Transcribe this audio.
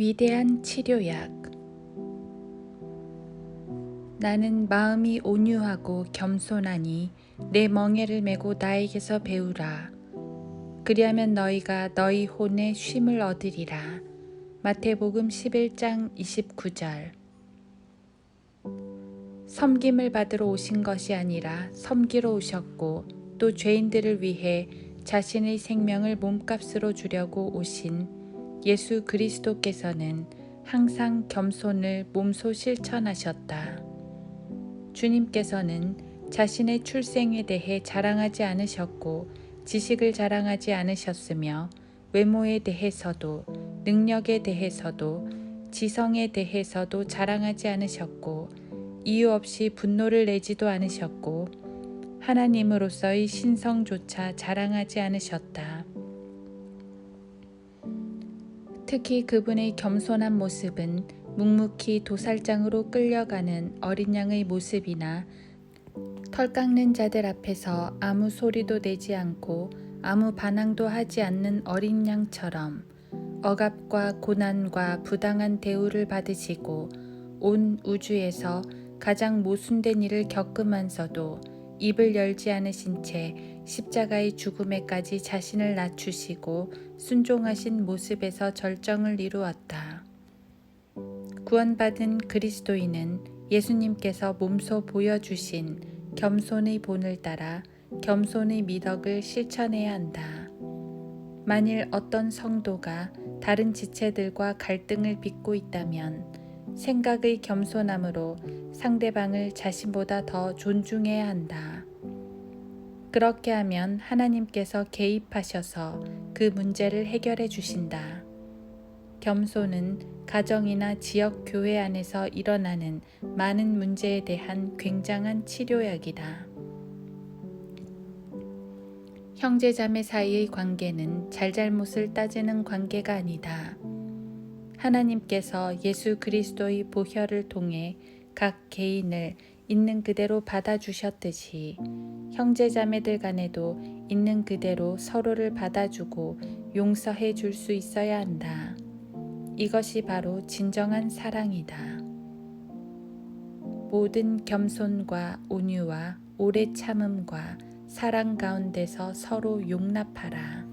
위대한 치료약. 나는 마음이 온유하고 겸손하니 내 멍에를 메고 나에게서 배우라. 그리하면 너희가 너희 혼의 쉼을 얻으리라. 마태복음 11장 29절. 섬김을 받으러 오신 것이 아니라 섬기러 오셨고 또 죄인들을 위해 자신의 생명을 몸값으로 주려고 오신 예수 그리스도께서는 항상 겸손을 몸소 실천하셨다. 주님께서는 자신의 출생에 대해 자랑하지 않으셨고 지식을 자랑하지 않으셨으며 외모에 대해서도 능력에 대해서도 지성에 대해서도 자랑하지 않으셨고 이유 없이 분노를 내지도 않으셨고 하나님으로서의 신성조차 자랑하지 않으셨다. 특히 그분의 겸손한 모습은 묵묵히 도살장으로 끌려가는 어린 양의 모습이나 털 깎는 자들 앞에서 아무 소리도 내지 않고 아무 반항도 하지 않는 어린 양처럼 억압과 고난과 부당한 대우를 받으시고 온 우주에서 가장 모순된 일을 겪으면서도 입을 열지 않으신 채 십자가의 죽음에까지 자신을 낮추시고 순종하신 모습에서 절정을 이루었다. 구원받은 그리스도인은 예수님께서 몸소 보여주신 겸손의 본을 따라 겸손의 미덕을 실천해야 한다. 만일 어떤 성도가 다른 지체들과 갈등을 빚고 있다면 생각의 겸손함으로 상대방을 자신보다 더 존중해야 한다. 그렇게 하면 하나님께서 개입하셔서 그 문제를 해결해 주신다. 겸손은 가정이나 지역 교회 안에서 일어나는 많은 문제에 대한 굉장한 치료약이다. 형제자매 사이의 관계는 잘잘못을 따지는 관계가 아니다. 하나님께서 예수 그리스도의 보혈을 통해 각 개인을 있는 그대로 받아주셨듯이 형제자매들 간에도 있는 그대로 서로를 받아주고 용서해 줄 수 있어야 한다. 이것이 바로 진정한 사랑이다. 모든 겸손과 온유와 오래 참음과 사랑 가운데서 서로 용납하라.